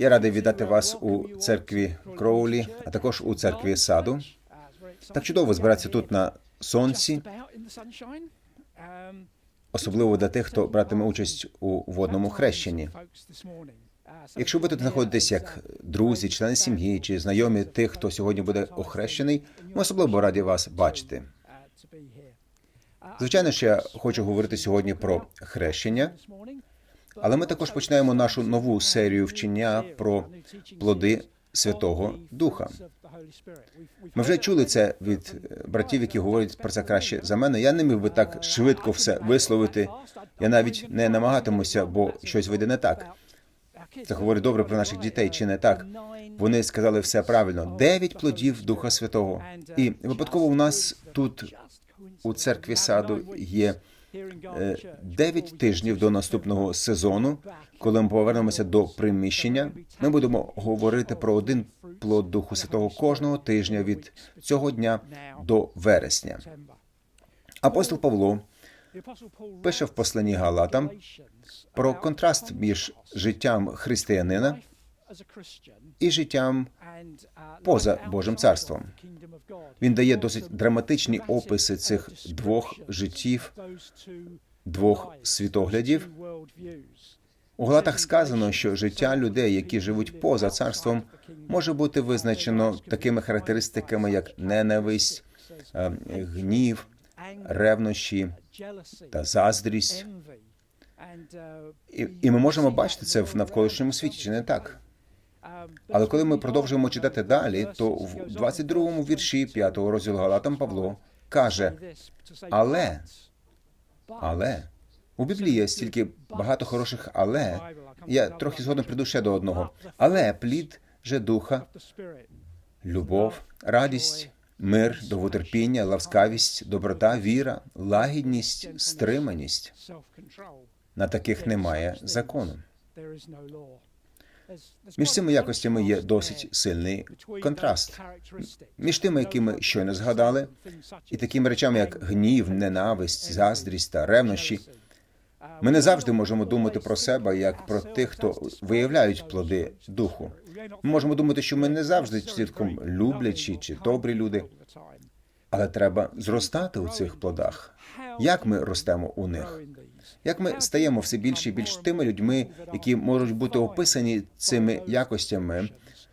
Я радий вітати вас у церкві Кроулі, а також у церкві саду. Так чудово збиратися тут на сонці, особливо для тих, хто братиме участь у водному хрещенні. Якщо ви тут знаходитесь як друзі, члени сім'ї чи знайомі тих, хто сьогодні буде охрещений, ми особливо раді вас бачити. Звичайно, що я хочу говорити сьогодні про хрещення, але ми також починаємо нашу нову серію вчення про плоди Святого Духа. Ми вже чули це від е, братів, які говорять про це краще за мене. Я не міг би так швидко все висловити. Я навіть не намагатимуся, бо щось вийде не так. Це говорить добре про наших дітей, чи не так? Вони сказали все правильно. Дев'ять плодів Духа Святого. І випадково у нас тут у церкві саду є е, дев'ять тижнів до наступного сезону, коли ми повернемося до приміщення. Ми будемо говорити про один плод Духу Святого кожного тижня від цього дня до вересня. Апостол Павло пише в посланні Галатам про контраст між життям християнина і життям поза Божим царством. Він дає досить драматичні описи цих двох життів, двох світоглядів. У Галатах сказано, що життя людей, які живуть поза царством, може бути визначено такими характеристиками, як ненависть, е, гнів, ревнощі та заздрість. І, і ми можемо бачити це в навколишньому світі, чи не так? Але коли ми продовжуємо читати далі, то в 22-му вірші 5-го розділу Галатам Павло каже: але, але у Біблії є стільки багато хороших але. Я трохи згодом прийду ще до одного. Але плід же духа, любов, радість, мир, довготерпіння, ласкавість, доброта, віра, лагідність, стриманість. На таких немає закону. Між цими якостями є досить сильний контраст. Між тими, які ми щойно згадали, і такими речами, як гнів, ненависть, заздрість та ревнощі. Ми не завжди можемо думати про себе як про тих, хто виявляють плоди духу. Ми можемо думати, що ми не завжди цілком люблячі чи добрі люди, але треба зростати у цих плодах. Як ми ростемо у них? Як ми стаємо все більше і більш тими людьми, які можуть бути описані цими якостями,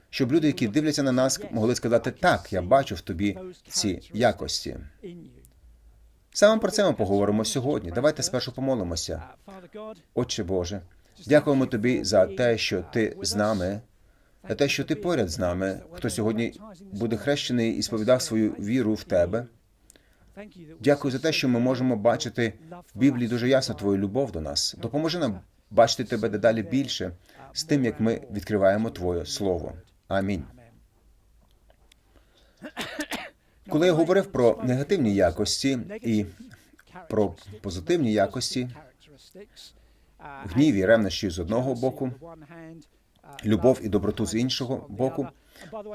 щоб люди, які дивляться на нас, могли сказати так, я бачу в тобі ці якості. Саме про це ми поговоримо сьогодні. Давайте спершу помолимося. Отче Боже, дякуємо тобі за те, що ти з нами, за те, що ти поряд з нами, хто сьогодні буде хрещений і сповідав свою віру в тебе. Дякую за те, що ми можемо бачити в Біблії дуже ясно твою любов до нас. Допоможи нам бачити тебе дедалі більше з тим, як ми відкриваємо Твоє Слово. Амінь. Коли я говорив про негативні якості і про позитивні якості, гнів і ревнощі з одного боку, любов і доброту з іншого боку.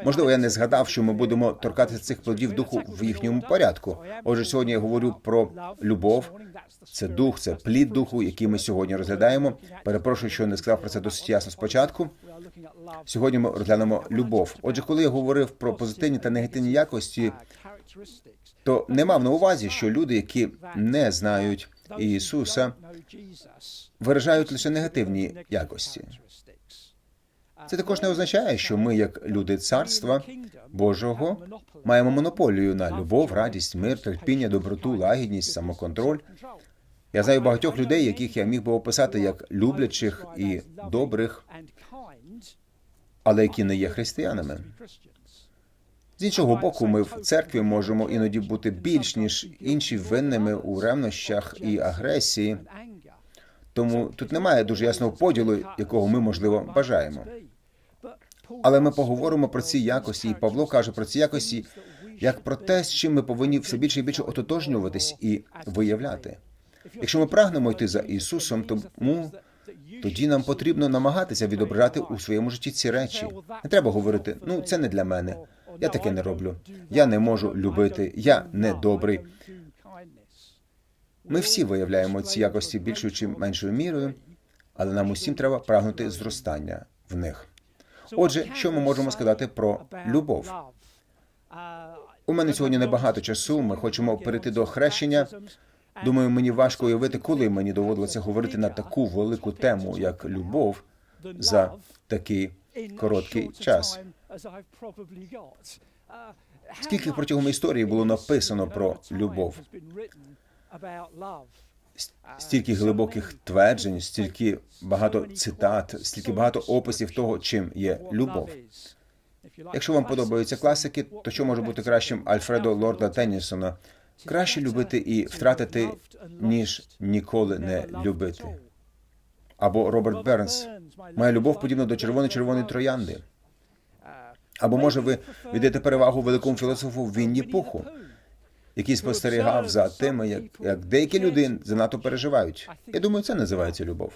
Можливо, я не згадав, що ми будемо торкатися цих плодів духу в їхньому порядку. Отже, сьогодні я говорю про любов. Це дух, це плід духу, який ми сьогодні розглядаємо. Перепрошую, що не сказав про це досить ясно спочатку. Сьогодні ми розглянемо любов. Отже, коли я говорив про позитивні та негативні якості, то не мав на увазі, що люди, які не знають Ісуса, виражають лише негативні якості. Це також не означає, що ми, як люди царства Божого, маємо монополію на любов, радість, мир, терпіння, доброту, лагідність, самоконтроль. Я знаю багатьох людей, яких я міг би описати як люблячих і добрих, але які не є християнами. З іншого боку, ми в церкві можемо іноді бути більш ніж інші винними у ревнощах і агресії. Тому тут немає дуже ясного поділу, якого ми можливо бажаємо. Але ми поговоримо про ці якості, і Павло каже про ці якості як про те, з чим ми повинні все більше і більше ототожнюватись і виявляти. Якщо ми прагнемо йти за Ісусом, тому тоді нам потрібно намагатися відображати у своєму житті ці речі. Не треба говорити, ну це не для мене. Я таке не роблю. Я не можу любити, я не добрий. Ми всі виявляємо ці якості більшою чи меншою мірою, але нам усім треба прагнути зростання в них. Отже, що ми можемо сказати про любов? У мене сьогодні небагато часу. Ми хочемо перейти до хрещення. Думаю, мені важко уявити, коли мені доводилося говорити на таку велику тему, як любов, за такий короткий час. Скільки протягом історії було написано про любов? Стільки глибоких тверджень, стільки багато цитат, стільки багато описів того, чим є любов. Якщо вам подобаються класики, то що може бути кращим Альфредо Лорда Теннісона? Краще любити і втратити, ніж ніколи не любити. Або Роберт Бернс. Моя любов подібна до червоно-червоної троянди. Або може ви віддаєте перевагу великому філософу Вінні Пуху, який спостерігав за тими, як, як деякі люди занадто переживають. Я думаю, це називається любов.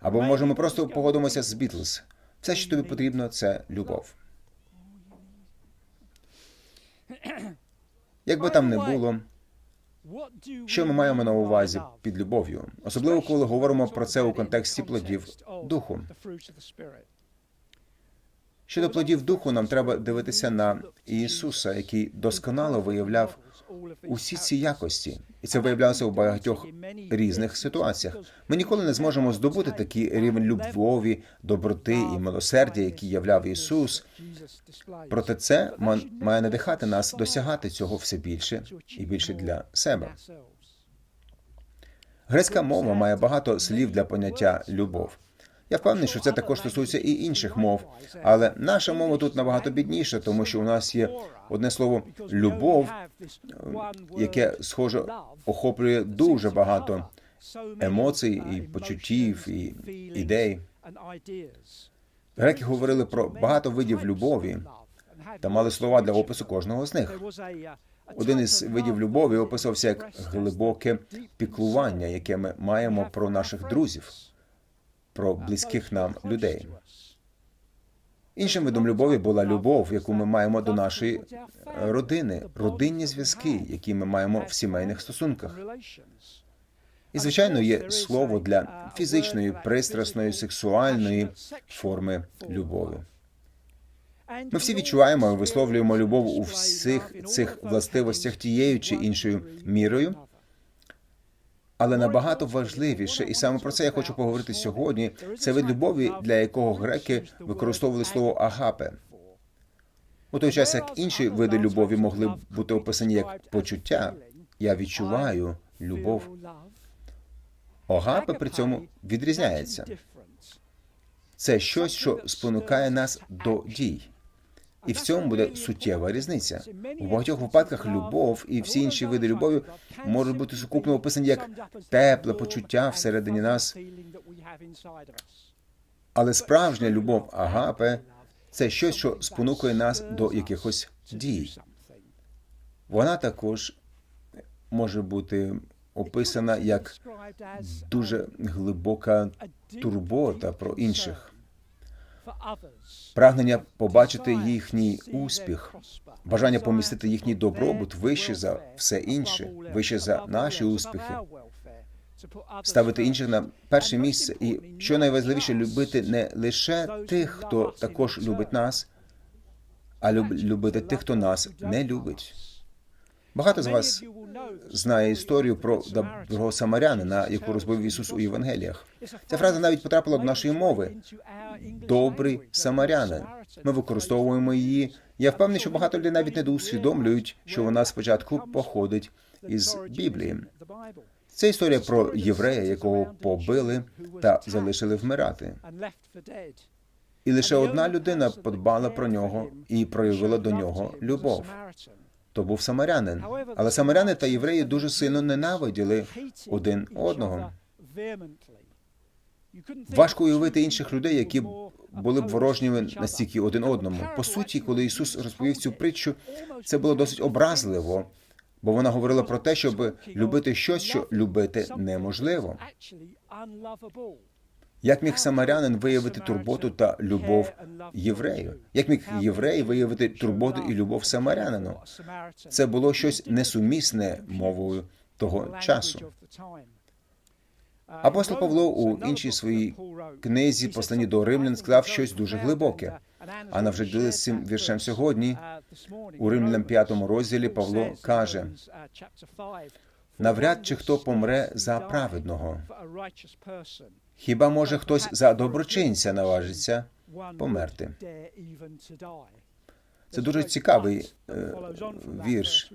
Або може ми просто погодимося з Бітлз. Все, що тобі потрібно, це любов. Як би там не було, Що ми маємо на увазі під любов'ю? особливо коли говоримо про це у контексті плодів духу. Щодо плодів духу, нам треба дивитися на Ісуса, який досконало виявляв усі ці якості, і це виявлялося у багатьох різних ситуаціях. Ми ніколи не зможемо здобути такий рівень любові, доброти і милосердя, який являв Ісус. Проте це ма- має надихати нас досягати цього все більше і більше для себе. Грецька мова має багато слів для поняття любов. Я впевнений, що це також стосується і інших мов, але наша мова тут набагато бідніша, тому що у нас є одне слово любов, яке схоже охоплює дуже багато емоцій і почуттів і ідей. Греки говорили про багато видів любові та мали слова для опису кожного з них. Один із видів любові описувався як глибоке піклування, яке ми маємо про наших друзів, про близьких нам людей. Іншим видом любові була любов, яку ми маємо до нашої родини, родинні зв'язки, які ми маємо в сімейних стосунках. І звичайно є слово для фізичної, пристрасної, сексуальної форми любові. Ми всі відчуваємо і висловлюємо любов у всіх цих властивостях тією чи іншою мірою. Але набагато важливіше, і саме про це я хочу поговорити сьогодні. Це вид любові, для якого греки використовували слово агапе. У той час як інші види любові могли бути описані як почуття. Я відчуваю любов. Агапе при цьому відрізняється. Це щось, що спонукає нас до дій. І в цьому буде суттєва різниця. У багатьох випадках любов і всі інші види любові можуть бути сукупно описані як тепле почуття всередині нас. Але справжня любов агапе це щось, що спонукує нас до якихось дій. Вона також може бути описана як дуже глибока турбота про інших, прагнення побачити їхній успіх, бажання помістити їхній добробут вище за все інше, вище за наші успіхи, ставити інших на перше місце, і що найважливіше, любити не лише тих, хто також любить нас, а люб- любити тих, хто нас не любить. Багато з вас знає історію про доброго самарянина, яку розповів Ісус у Євангеліях. Ця фраза навіть потрапила до нашої мови. Добрий самарянин. Ми використовуємо її. Я впевнений, що багато людей навіть не усвідомлюють, що вона спочатку походить із Біблії. Це історія про єврея, якого побили та залишили вмирати. І лише одна людина подбала про нього і проявила до нього любов. То був самарянин. Але самаряни та євреї дуже сильно ненавиділи один одного. Важко уявити інших людей, які були б ворожніми настільки один одному. По суті, коли Ісус розповів цю притчу, це було досить образливо, бо вона говорила про те, щоб любити щось, що любити неможливо. Як міг самарянин виявити турботу та любов єврею? Як міг єврей виявити турботу і любов самарянину? Це було щось несумісне мовою того часу. Апостол Павло у іншій своїй книзі «Посланні до римлян» сказав щось дуже глибоке. А навже з цим віршем сьогодні. У Римлянам 5 розділі Павло каже, навряд чи хто помре за праведного. Хіба може хтось за доброчинця наважиться померти? Це дуже цікавий е, вірш,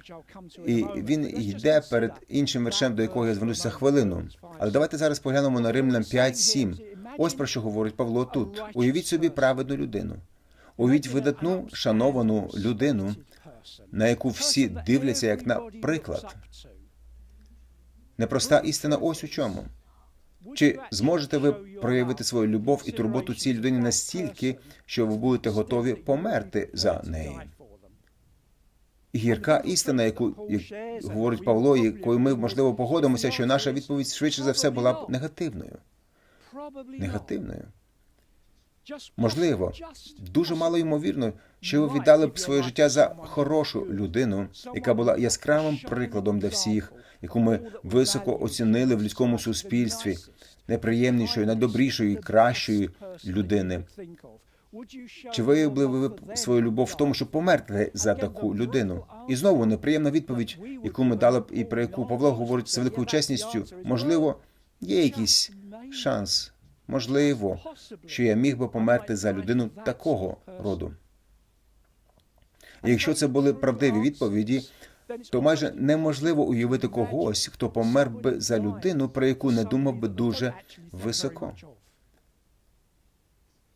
і він йде перед іншим віршем, до якого я звернуся хвилину. Але давайте зараз поглянемо на Римлянам 5.7. Ось про що говорить Павло тут. Уявіть собі праведну людину. Уявіть видатну, шановану людину, на яку всі дивляться як на приклад. Непроста істина ось у чому. Чи зможете ви проявити свою любов і турботу цій людині настільки, що ви будете готові померти за неї? Гірка істина, яку як говорить Павло, якою ми можливо погодимося, що наша відповідь швидше за все була б негативною. Негативною. Можливо, дуже мало ймовірно, що ви віддали б своє життя за хорошу людину, яка була яскравим прикладом для всіх, яку ми високо оцінили в людському суспільстві, найприємнішої, найдобрішої, кращої людини. Чи виявили ви свою любов в тому, щоб померти за таку людину? І знову неприємна відповідь, яку ми дали б, і про яку Павло говорить з великою чесністю. Можливо, є якийсь шанс. Можливо, що я міг би померти за людину такого роду. Якщо це були правдиві відповіді, то майже неможливо уявити когось, хто помер би за людину, про яку не думав би дуже високо.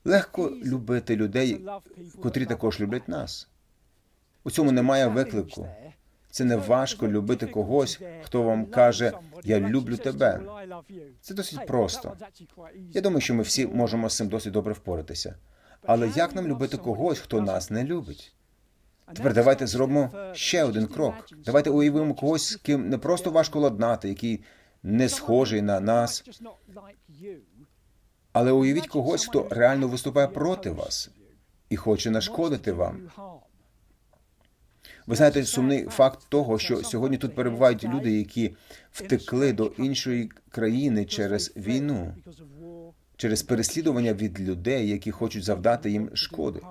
Легко любити людей, котрі також люблять нас. У цьому немає виклику. Це не важко любити когось, хто вам каже Я люблю тебе. Це досить просто. Я думаю, що ми всі можемо з цим досить добре впоратися. Але як нам любити когось, хто нас не любить? Тепер давайте зробимо ще один крок. Давайте уявимо когось, з ким не просто важко ладнати, який не схожий на нас, але уявіть когось, хто реально виступає проти вас і хоче нашкодити вам. Ви знаєте сумний факт того, що сьогодні тут перебувають люди, які втекли до іншої країни через війну, через переслідування від людей, які хочуть завдати їм шкоди.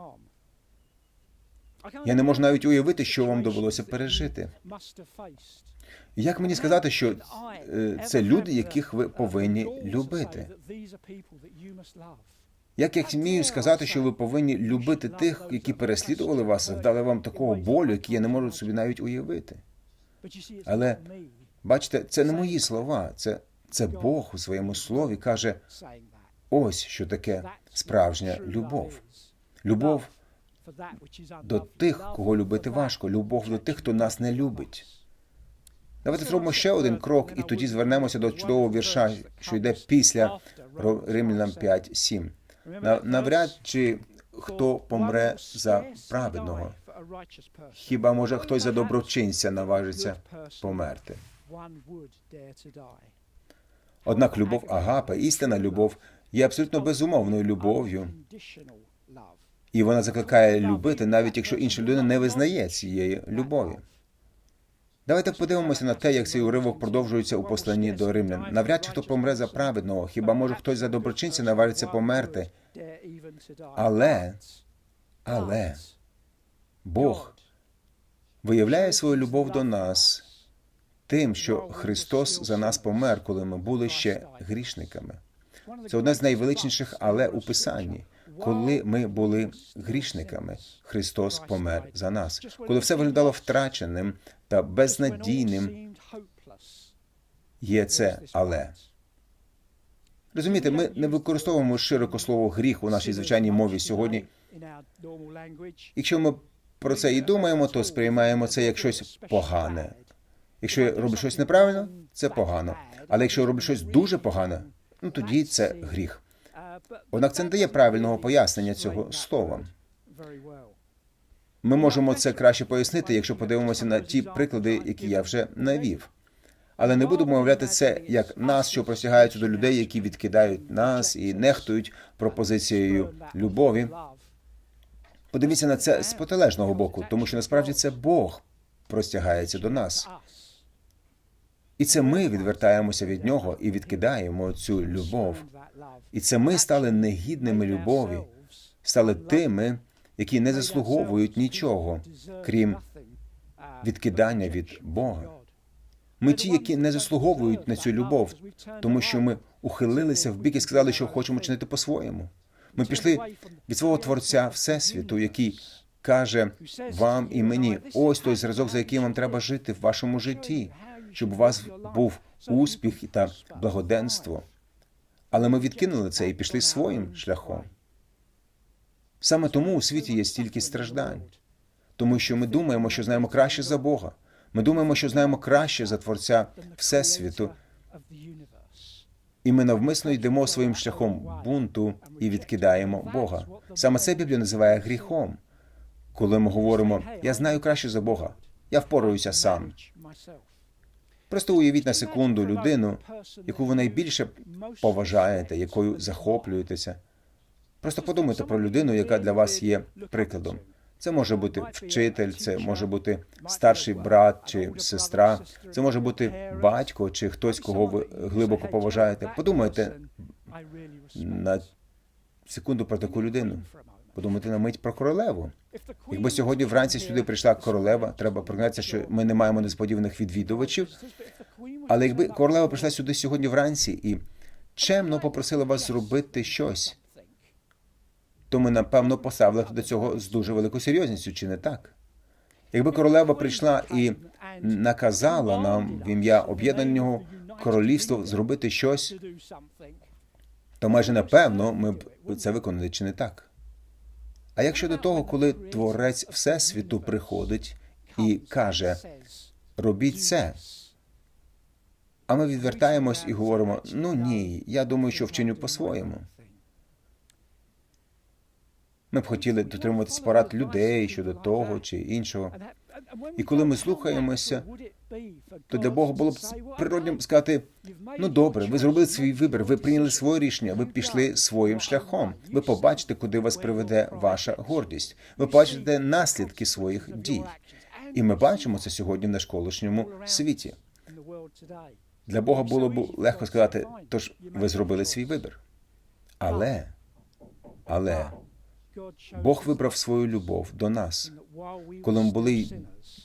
Я не можу навіть уявити, що вам довелося пережити. Як мені сказати, що е, це люди, яких ви повинні любити? Як я вмію сказати, що ви повинні любити тих, які переслідували вас, вдали вам такого болю, який я не можу собі навіть уявити? Але бачите, це не мої слова, це, це Бог у своєму слові каже: ось що таке справжня любов. Любов до тих, кого любити важко, любов до тих, хто нас не любить. Давайте зробимо ще один крок, і тоді звернемося до чудового вірша, що йде після Римлянам 5.7. Навряд чи хто помре за праведного. Хіба може хтось за доброчинця наважиться померти? Однак любов Агапа, істинна любов, є абсолютно безумовною любов'ю, і вона закликає любити, навіть якщо інша людина не визнає цієї любові. Давайте подивимося на те, як цей уривок продовжується у посланні до римлян. Навряд чи хто помре за праведного, хіба може хтось за доброчинця навариться померти. Але, але Бог виявляє свою любов до нас тим, що Христос за нас помер, коли ми були ще грішниками. Це одне з найвеличніших але у Писанні. Коли ми були грішниками, Христос помер за нас. Коли все виглядало втраченим та безнадійним, є це але. Розумієте, ми не використовуємо широко слово гріх у нашій звичайній мові сьогодні. Якщо ми про це і думаємо, то сприймаємо це як щось погане. Якщо я роблю щось неправильно, це погано. Але якщо я роблю щось дуже погане, ну тоді це гріх. Однак це не дає правильного пояснення цього слова. Ми можемо це краще пояснити, якщо подивимося на ті приклади, які я вже навів. Але не буду мовляти це як нас, що простягаються до людей, які відкидають нас і нехтують пропозицією любові. Подивіться на це з протилежного боку, тому що насправді це Бог простягається до нас. І це ми відвертаємося від нього і відкидаємо цю любов. І це ми стали негідними любові, стали тими, які не заслуговують нічого, крім відкидання від Бога. Ми ті, які не заслуговують на цю любов, тому що ми ухилилися в бік і сказали, що хочемо чинити по-своєму. Ми пішли від свого творця Всесвіту, який каже вам і мені: ось той зразок, за яким вам треба жити в вашому житті, щоб у вас був успіх та благоденство. Але ми відкинули це і пішли своїм шляхом. Саме тому у світі є стільки страждань, тому що ми думаємо, що знаємо краще за Бога. Ми думаємо, що знаємо краще за Творця Всесвіту, і ми навмисно йдемо своїм шляхом бунту і відкидаємо Бога. Саме це Біблія називає гріхом. Коли ми говоримо, я знаю краще за Бога, я впораюся сам. Просто уявіть на секунду людину, яку ви найбільше поважаєте, якою захоплюєтеся. Просто подумайте про людину, яка для вас є прикладом. Це може бути вчитель, це може бути старший брат чи сестра, це може бути батько чи хтось, кого ви глибоко поважаєте. Подумайте на секунду про таку людину. Подумайте на мить про королеву. Якби сьогодні вранці сюди прийшла королева, треба пригнатися, що ми не маємо несподіваних відвідувачів. Але якби королева прийшла сюди сьогодні вранці і чемно попросила вас зробити щось, то ми напевно поставили до цього з дуже великою серйозністю, чи не так? Якби королева прийшла і наказала нам в ім'я об'єднаного королівства зробити щось, то майже напевно ми б це виконали, чи не так? А як щодо того, коли творець Всесвіту приходить і каже, робіть це, а ми відвертаємось і говоримо: ну ні, я думаю, що вчиню по-своєму. Ми б хотіли дотримуватись порад людей щодо того чи іншого. І коли ми слухаємося, То для Бога було б природнім сказати: ну добре, ви зробили свій вибір, ви прийняли своє рішення, ви пішли своїм шляхом. Ви побачите, куди вас приведе ваша гордість. Ви побачите наслідки своїх дій. І ми бачимо це сьогодні в нашколишньому світі. Для Бога було б легко сказати, тож ви зробили свій вибір. Але, але Бог вибрав свою любов до нас. коли ми були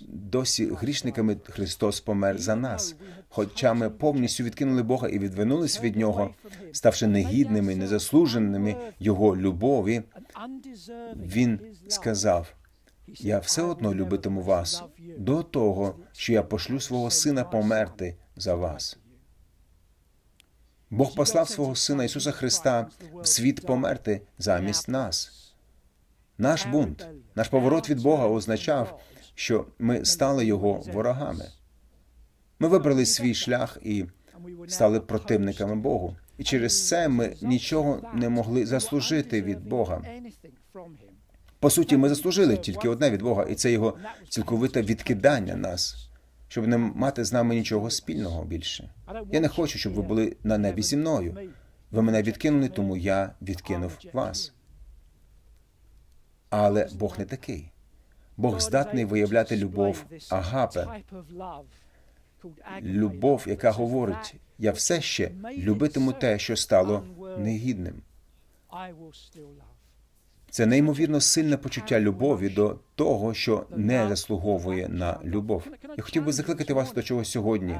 досі грішниками, Христос помер за нас. Хоча ми повністю відкинули Бога і відвернулись від нього, ставши негідними, незаслуженими Його любові, Він сказав: Я все одно любитиму вас до того, що я пошлю свого сина померти за вас. Бог послав свого сина Ісуса Христа в світ померти замість нас. Наш бунт, наш поворот від Бога означав, що ми стали його ворогами. Ми вибрали свій шлях і стали противниками Богу. І через це ми нічого не могли заслужити від Бога. По суті, ми заслужили тільки одне від Бога, і це його цілковите відкидання нас, щоб не мати з нами нічого спільного більше. Я не хочу, щоб ви були на небі зі мною. Ви мене відкинули, тому я відкинув вас. Але Бог не такий. Бог здатний виявляти любов агапе, любов, яка говорить: я все ще любитиму те, що стало негідним. Це неймовірно сильне почуття любові до того, що не заслуговує на любов. Я хотів би закликати вас до чого сьогодні.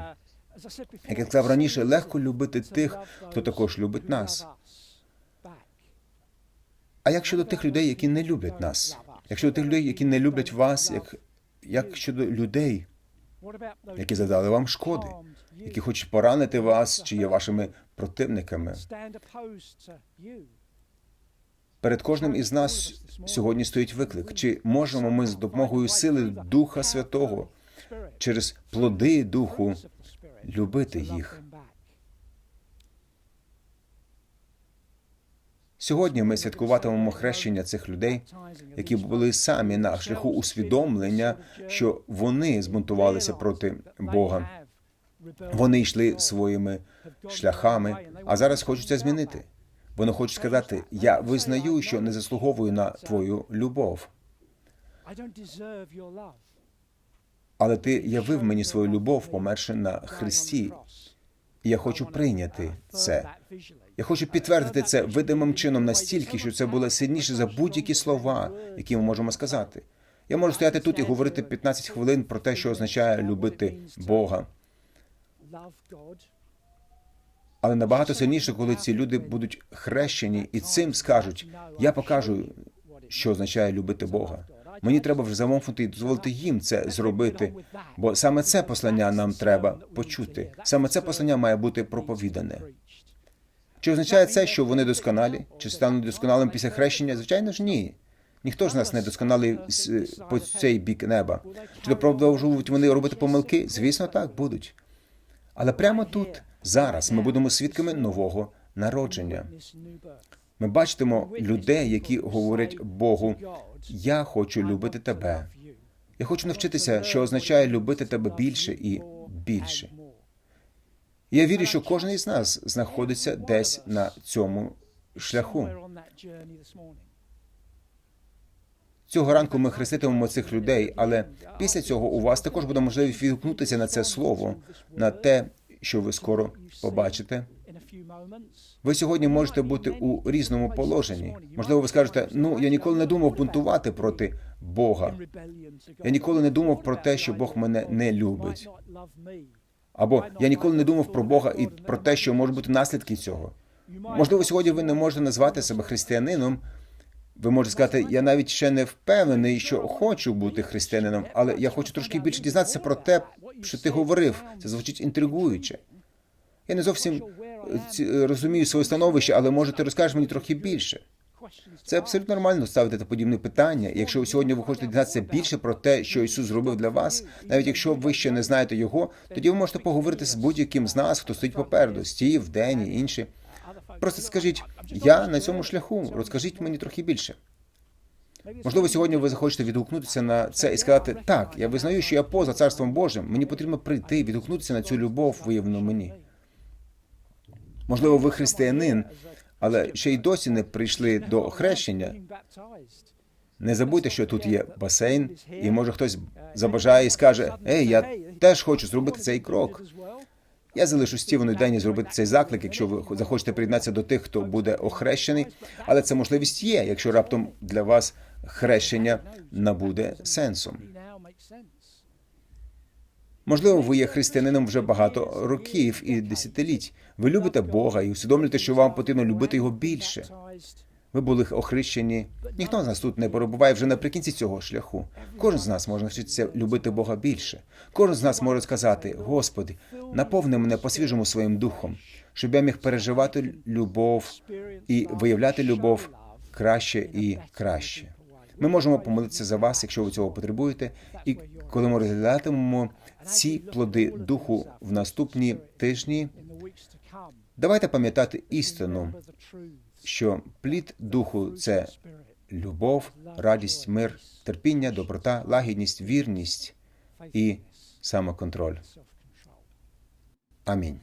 Як я сказав раніше, легко любити тих, хто також любить нас. А як щодо тих людей, які не люблять нас? Як щодо тих людей, які не люблять вас, як, як щодо людей, які задали вам шкоди, які хочуть поранити вас чи є вашими противниками? Перед кожним із нас сьогодні стоїть виклик: чи можемо ми з допомогою сили Духа Святого через плоди Духу любити їх? Сьогодні ми святкуватимемо хрещення цих людей, які були самі на шляху усвідомлення, що вони збунтувалися проти Бога. Вони йшли своїми шляхами, а зараз хочуть це змінити. Вони хочуть сказати: я визнаю, що не заслуговую на твою любов. але ти явив мені свою любов, померши на Христі. І я хочу прийняти це. Я хочу підтвердити це видимим чином настільки, що це було сильніше за будь-які слова, які ми можемо сказати. Я можу стояти тут і говорити 15 хвилин про те, що означає любити Бога. Але набагато сильніше, коли ці люди будуть хрещені і цим скажуть: я покажу, що означає любити Бога. Мені треба вже замовкнути і дозволити їм це зробити, бо саме це послання нам треба почути. Саме це послання має бути проповідане. Чи означає це, що вони досконалі? Чи стануть досконалим після хрещення? Звичайно ж, ні. Ніхто з нас не досконалий по цей бік неба. Чи продовжують вони робити помилки? Звісно, так будуть. Але прямо тут, зараз, ми будемо свідками нового народження. Ми бачитимо людей, які говорять Богу: Я хочу любити тебе. Я хочу навчитися, що означає любити тебе більше і більше. Я вірю, що кожен із нас знаходиться десь на цьому шляху. Цього ранку ми хреститимемо цих людей, але після цього у вас також буде можливість відгукнутися на це слово, на те, що ви скоро побачите. Ви сьогодні можете бути у різному положенні. Можливо, ви скажете: ну я ніколи не думав бунтувати проти Бога. Я ніколи не думав про те, що Бог мене не любить. Або я ніколи не думав про Бога і про те, що можуть бути наслідки цього. Можливо, сьогодні ви не можете назвати себе християнином. Ви можете сказати, я навіть ще не впевнений, що хочу бути християнином, але я хочу трошки більше дізнатися про те, що ти говорив. Це звучить інтригуюче. Я не зовсім е, розумію своє становище, але може ти розкажеш мені трохи більше. Це абсолютно нормально ставити та подібне питання. І Якщо сьогодні ви хочете дізнатися більше про те, що Ісус зробив для вас, навіть якщо ви ще не знаєте його, тоді ви можете поговорити з будь-яким з нас, хто стоїть попереду, Стів, Дені, інші. Просто скажіть, я на цьому шляху, розкажіть мені трохи більше. Можливо, сьогодні ви захочете відгукнутися на це і сказати: так, я визнаю, що я поза царством Божим. Мені потрібно прийти і відгукнутися на цю любов, виявлену мені. Можливо, ви християнин, але ще й досі не прийшли до хрещення. Не забудьте, що тут є басейн, і може хтось забажає і скаже: Ей, я теж хочу зробити цей крок. Я залишу Стівену Дені зробити цей заклик, якщо ви захочете приєднатися до тих, хто буде охрещений. Але це можливість є, якщо раптом для вас хрещення набуде сенсом. Можливо, ви є християнином вже багато років і десятиліть. Ви любите Бога і усвідомлюєте, що вам потрібно любити його більше. Ви були охрещені. Ніхто з нас тут не перебуває вже наприкінці цього шляху. Кожен з нас може навчитися любити Бога більше. Кожен з нас може сказати: Господи, наповни мене по-свіжому своїм духом, щоб я міг переживати любов і виявляти любов краще і краще. Ми можемо помолитися за вас, якщо ви цього потребуєте. І коли ми розглядатимемо ці плоди духу в наступні тижні, давайте пам'ятати істину, що плід духу це любов, радість, мир, терпіння, доброта, лагідність, вірність і самоконтроль. Амінь.